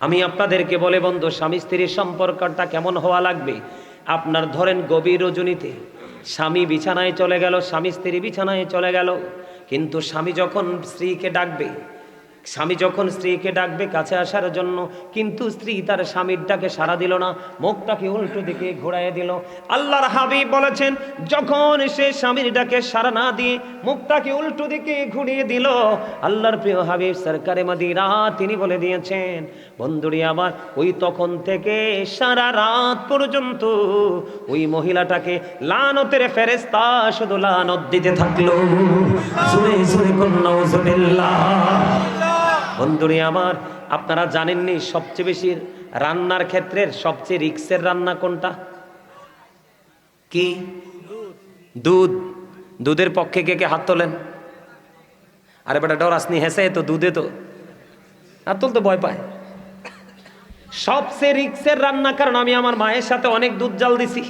আমি আপনাদেরকে বলে বন্ধু, স্বামী স্ত্রীর সম্পর্কটা কেমন হওয়া লাগবে? আপনার ধরেন গভীর রজনীতে, স্বামী বিছানায় চলে গেল, স্বামী স্ত্রী বিছানায় চলে গেল, কিন্তু স্বামী যখন স্ত্রীকে ডাকবে স্বামী যখন স্ত্রীকে ডাকবে কাছে আসার জন্য, কিন্তু স্ত্রী তার স্বামীর ডাকে সাড়া দিল না, মুখটাকে উল্টো দিকে ঘোরায় দিল। আল্লাহর হাবিব বলেছেন, যখন সে স্বামীর ডাকে সাড়া না দিয়ে মুখটাকে উল্টো দিকে ঘুরিয়ে দিল, আল্লাহর প্রিয় হাবিব সরকারে মাদিরা তিনি বলে দিয়েছেন, বন্ধুরি আমার, ওই তখন থেকে সারা রাত পর্যন্ত ওই মহিলাটাকে লানতের ফেরেস্তা শুধু লানত দিতে থাকল। জোরে জোরে কন্যা বন্ধুরি আমার, আপনারা জানেননি সবচেয়ে বেশি রান্নার ক্ষেত্রের সবচেয়ে রিক্সের রান্না কোনটা? কি? দুধ। দুধের পক্ষে কে কে হাত তোলেন? আরে বেটা ডর আসনি হেসে তো দুধে তো। হাত তুলতে ভয় পায়। সবচেয়ে রিক্সের রান্না কারণ আমি আমার মায়ের সাথে অনেক দুধ জাল দিছি।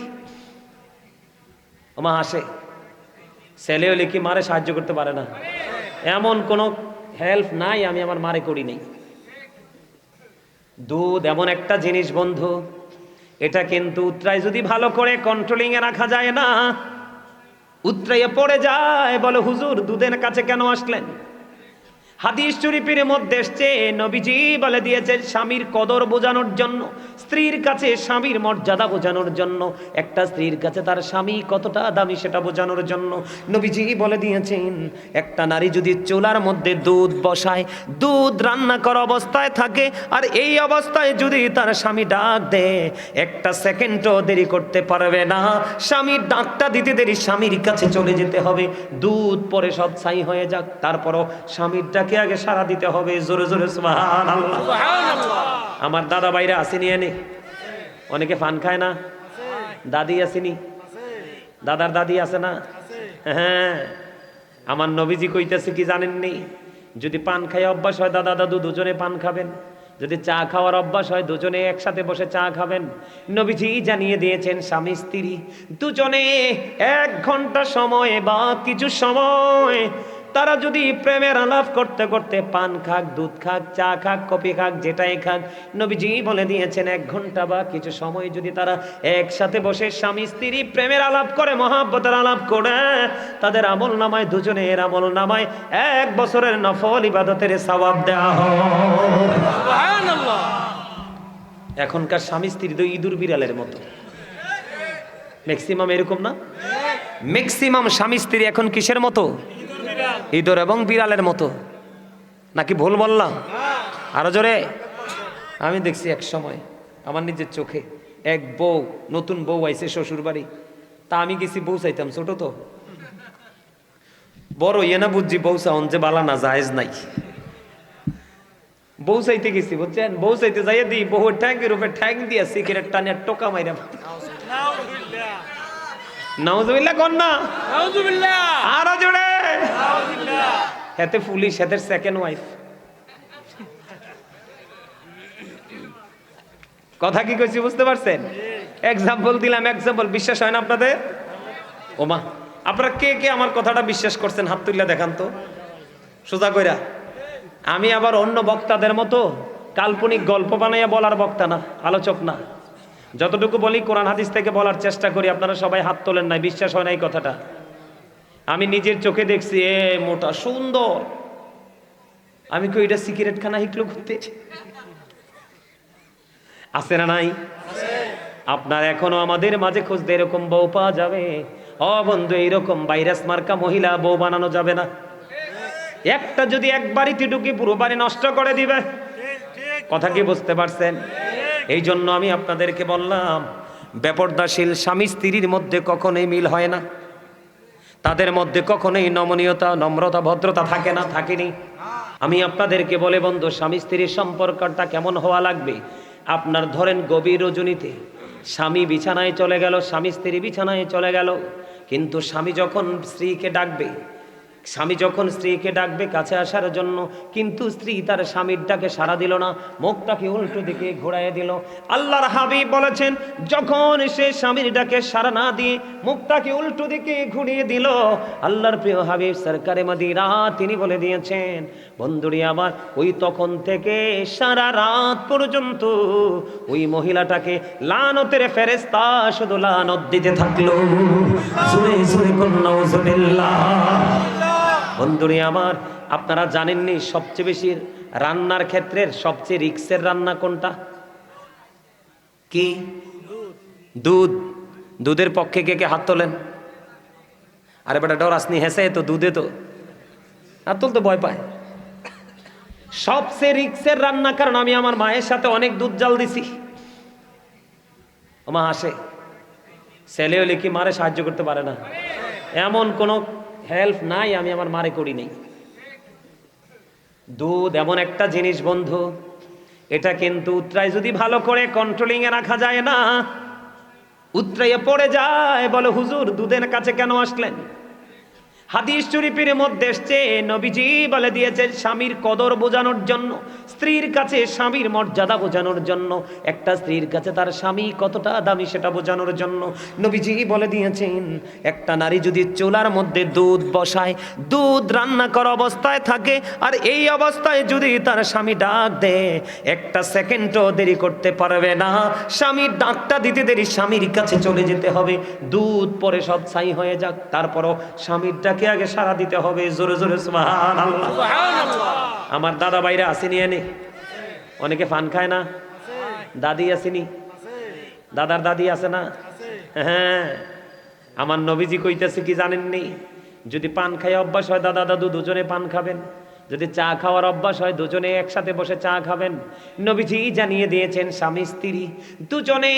মা হাসে। ছেলে হলে কি মারে সাহায্য করতে পারে না। এমন কোনো হেল্প নাই, আমি আমার মারে করি নাই। দুধ এমন একটা জিনিস বন্ধু, এটা কিন্তু উত্তরায় যদি ভালো করে কন্ট্রোলিং এ রাখা যায় না উত্তরাইয়ে পড়ে যায়, বলো, হুজুর, দুধের কাছে কেন আসলেন? হাদিস শরীফের মধ্যে এসছে, নবীজি বলে দিয়েছেন, স্বামীর কদর বোঝানোর জন্য, স্ত্রীর কাছে স্বামীর মর্যাদা বোঝানোর জন্য, একটা স্ত্রীর কাছে তার স্বামী কতটা দামি সেটা বোঝানোর জন্য। নবীজি বলে দিয়েছেন, একটা নারী যদি চুলার মধ্যে দুধ বসায়, দুধ রান্না করা অবস্থায় থাকে, আর এই অবস্থায় যদি তার স্বামী ডাক দেয়, একটা সেকেন্ডও দেরি করতে পারবে না। স্বামীর ডাকটা দিতে দেরি, স্বামীর কাছে চলে যেতে হবে। দুধ পরে সব ছাই হয়ে যাক, তারপরও স্বামীর ডাকে আগে সারা দিতে হবে জোরে জোরে আমার দাদা বাইরে আসেনি এনে? অনেকে ফান খায় না? দাদি আসেনি? দাদার দাদি আছে না? হ্যাঁ। আমার নবীজি কইতেছে কি জানেননি? যদি পান খাই অভ্যাস হয় দাদা দাদু দুজনে পান খাবেন। যদি চা খাওয়ার অভ্যাস হয় দুজনে একসাথে বসে চা খাবেন। নবীজি জানিয়ে দিয়েছেন স্বামী স্ত্রী দুজনে এক ঘণ্টা সময় বা কিছু সময় তারা যদি প্রেমের আলাপ করতে করতে পান খাক, দুধ খাক, চা খাক, কফি খাক, যেটাই খাক, নবীজি বলে দিয়েছেন, এক ঘণ্টা বা কিছু সময় যদি তারা একসাথে বসে স্বামী, স্ত্রী প্রেমের আলাপ করে, মহাব্বতের আলাপ করে, তাদের আমল নামায়, দুজনের আমল নামায়, এক বছরের নফল ইবাদতের সবাব দেওয়া এখনকার স্বামী, স্ত্রী তো ইঁদুর বিড়ালের মতো। ম্যাক্সিমাম এরকম না? ম্যাক্সিমাম স্বামী, স্ত্রী এখন কিসের মতো? ইঁদুর এবং বিড়ালের মতো। নাকি ভুল বললাম? আরও জোরে। আমি দেখছি এক সময় আমার নিজের চোখে এক বউ, নতুন বউ আইছে শ্বশুর বাড়ি তা আমি গেছি বউ চাইতাম, ছোট তো। বড় ইয়ে না বুঝছি, বউ চাউন যে বালা না, জায়েজ নাই। বউ চাইতে গেছি, বুঝছেন? বউ চাইতে যাইয়ে দিই বহু ট্যাঙ্কের উপরে ট্যাঙ্ক দিয়া সিগারেট টানে টোকা মাইরা নাউজুবিল্লাহ কন না? আরও জোরে। হেতে পুলিশ হেতে সেকেন্ড ওয়াইফ কথা কি কইছি বুঝতে পারছেন? এক্সাম্পল দিলাম এক্সাম্পল বিশ্বাস হয় না আপনাদের? ওমা আপনারা কে কে আমার কথাটা বিশ্বাস করছেন? হাত তুললে দেখান তো। সোজা কইরা। আমি আবার অন্য বক্তাদের মতো কাল্পনিক গল্প বানাইয়া বলার বক্তা না আলোচক না। যতটুকু বলি কোরআন হাদিস থেকে বলার চেষ্টা করি, আপনারা সবাই হাত তোলেন নাই, বিশ্বাস হয় না এই কথাটা। আমি নিজের চোখে দেখছি, এ মোটা সুন্দর। আমি কই, এটা সিগারেট খানা হিকলো ঘুরতে? আছে না নাই? আপনার এখনও আমাদের মাঝে খুঁজতে এরকম বউ পাওয়া যাবে? অ বন্ধু, এইরকম ভাইরাস মার্কা মহিলা বউ বানানো যাবে না। একটা যদি এক বাড়িতে ঢুকি পুরো বাড়ি নষ্ট করে দিবে, কথা কি বুঝতে পারছেন? এই জন্য আমি আপনাদেরকে বললাম, বেপর্দাশীল স্বামী স্ত্রীর মধ্যে কখনোই মিল হয় না। তাদের মধ্যে কখনোই নমনীয়তা, নম্রতা, ভদ্রতা থাকে না, থাকেনি। আমি আপনাদেরকে বলে বন্ধু, স্বামী স্ত্রীর সম্পর্কটা কেমন হওয়া লাগবে? আপনার ধরেন গভীর রজনীতে, স্বামী বিছানায় চলে গেল, স্বামী স্ত্রী বিছানায় চলে গেল, কিন্তু স্বামী যখন স্ত্রীকে ডাকবে স্বামী যখন স্ত্রীকে ডাকবে কাছে আসার জন্য, কিন্তু স্ত্রী তার স্বামীর ডাকে সাড়া দিল না, মুখটাকে উল্টো দিকে ঘোরায় দিল। আল্লাহর হাবিব বলেছেন, যখন সে স্বামীর ডাকে সাড়া না দিয়ে মুখটাকে উল্টো দিকে ঘুরিয়ে দিল, আল্লাহর প্রিয় হাবিব সরকারে মাদিরা তিনি বলে দিয়েছেন, বন্ধুরি আমার, ওই তখন থেকে সারা রাত পর্যন্ত ওই মহিলাটাকে লানতের ফেরেস্তা শুধু লানত দিতে থাকল। জোরে জোরে কন্যা বন্ধুরি আমার, আপনারা জানেননি সবচেয়ে বেশি রান্নার ক্ষেত্রের সবচেয়ে রিক্সের রান্না কোনটা? কি? দুধ। দুধের পক্ষে কে কে হাত তোলেন? আরে বেটা ডর আসনি হেসে তো দুধে তো। হাত তুলতে ভয় পায়। সবচেয়ে রিক্সের রান্না কারণ আমি আমার মায়ের সাথে অনেক দুধ জাল দিছি। মা হাসে ছেলে হলে কি মারে সাহায্য করতে পারে না? এমন কোনো হেল্প নাই, আমি আমার মারে করি নাই। দুধ এমন একটা জিনিস বন্ধু, এটা কিন্তু উত্তরায় যদি ভালো করে কন্ট্রোলিং এ রাখা যায় না উত্তরাইয়ে পড়ে যায়, বলো হুজুর, দুধের কাছে কেন আসলেন? হাদিস শরীফের মধ্যে এসছে, নবীজি বলে দিয়েছেন, স্বামীর কদর বোঝানোর জন্য। স্ত্রীর কাছে স্বামীর মর্যাদা বোঝানোর জন্য। একটা স্ত্রীর কাছে তার স্বামী কতটা দামি সেটা বোঝানোর জন্য। নবীজি বলে দিয়েছেন একটা নারী যদি চুলার মধ্যে দুধ বসায় দুধ রান্না করা অবস্থায় থাকে আর এই অবস্থায় যদি তার স্বামী ডাক দেয় একটা সেকেন্ডও দেরি করতে পারবে না। স্বামীর ডাকটা দিতে দেরি স্বামীর কাছে চলে যেতে হবে। দুধ পরে সব ছাই হয়ে যাক তারপরও স্বামীর ডাকে আগে সারা দিতে হবে। জোরে জোরে সুবহানাল্লাহ। আমার দাদা বাইরে আসেনি এনে। অনেকে ফান খায় না। দাদি আসেনি। দাদার দাদি আছে না। হ্যাঁ আমার নবীজি কইতেছে কি জানেননি? যদি পান খাই অভ্যাস হয়, দাদা দাদু দুজনে পান খাবেন। যদি চা খাওয়ার অভ্যাস হয়, দুজনে একসাথে বসে চা খাবেন। নবীজি জানিয়ে দিয়েছেন, স্বামী, স্ত্রী, দুজনে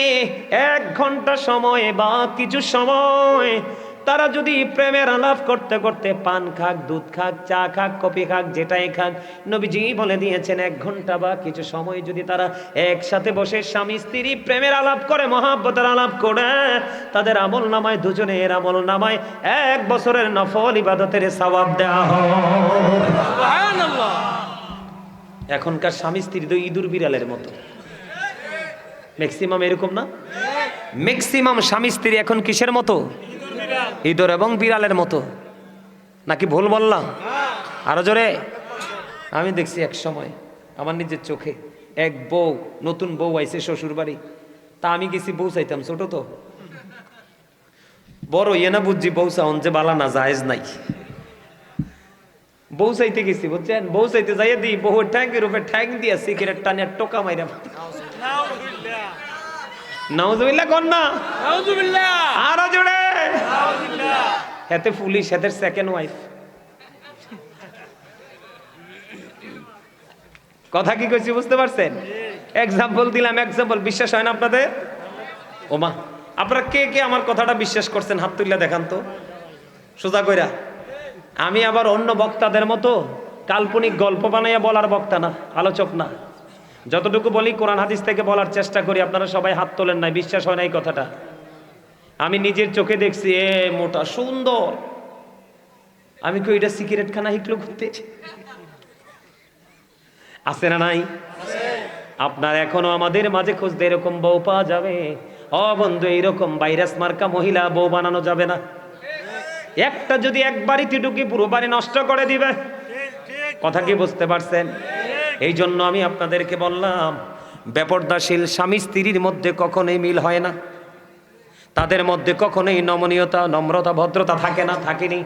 এক ঘণ্টা সময় বা কিছু সময় তারা যদি প্রেমের আলাপ করতে করতে পান খাক দুধ খাক চা খাক কফি খাক যেটাই খাক নবীজি বলে দিয়েছেন এক ঘণ্টা বা কিছু সময় যদি তারা একসাথে বসে স্বামী স্ত্রী প্রেমের আলাপ করে মহাব্বতের আলাপ করে তাদের আমল নামায় দুজনের আমল নামায় এক বছরের নফল ইবাদতের সবাব দেওয়া হয় এখনকার স্বামী স্ত্রী তো ইঁদুর বিড়ালের মতো। ম্যাক্সিমাম এরকম না? ম্যাক্সিমাম স্বামী স্ত্রী এখন কিসের মতো? ইঁদুর এবং বিড়ালের মতো। নাকি ভুল বললাম? আরও জোরে। আমি দেখছি এক সময় আমার নিজের চোখে এক বউ নতুন বউ আইছে শ্বশুর বাড়ি তা আমি গেছি বউ চাইতাম ছোট তো। বড় ইয়ে না বুঝছি বউ চাউন যে বালা না জায়েজ নাই। বউ চাইতে গেছি বুঝছেন? বউ চাইতে যাইয়ে দিই বহু ট্যাঙ্কের উপরে ট্যাঙ্ক দিয়া সিগারেট টানে টোকা মাইরা নাউজুবিল্লাহ। কন না। আরও জোরে। হাতে সেকেন্ড ওয়াইফ কথা কি কইছি, বুঝতে পারছেন? এক্সাম্পল দিলাম এক্সাম্পল বিশ্বাস হয় না আপনাদের? ওমা, আপনারা কে কে আমার কথাটা বিশ্বাস করছেন? হাত তুললে দেখান তো। সোজা কইরা, আমি আবার অন্য বক্তাদের মতো কাল্পনিক গল্প বানাইয়া বলার বক্তা না, আলোচক না। যতটুকু বলি, কোরআন হাদিস থেকে বলার চেষ্টা করি, আপনারা সবাই হাত তোলেন নাই, বিশ্বাস হয় না এই কথাটা। আমি নিজের চোখে দেখছি, এ মোটা সুন্দর। আমি কই, এটা সিগারেট খানা হিকলো ঘুরতে? আছে না নাই? আপনার এখনও আমাদের মাঝে খুঁজতে এরকম বউ পাওয়া যাবে? ও বন্ধু, এইরকম ভাইরাস মার্কা মহিলা বউ বানানো যাবে না। একটা যদি এক বাড়িতে ঢুকি পুরো বাড়ি নষ্ট করে দিবে। কথা কি বুঝতে পারছেন? এই জন্য আমি আপনাদেরকে বললাম, বেপর্দাশীল স্বামী স্ত্রীর মধ্যে কখনোই মিল হয় না। তাদের মধ্যে কখনোই নমনীয়তা নম্রতা ভদ্রতা থাকে না থাকেনি।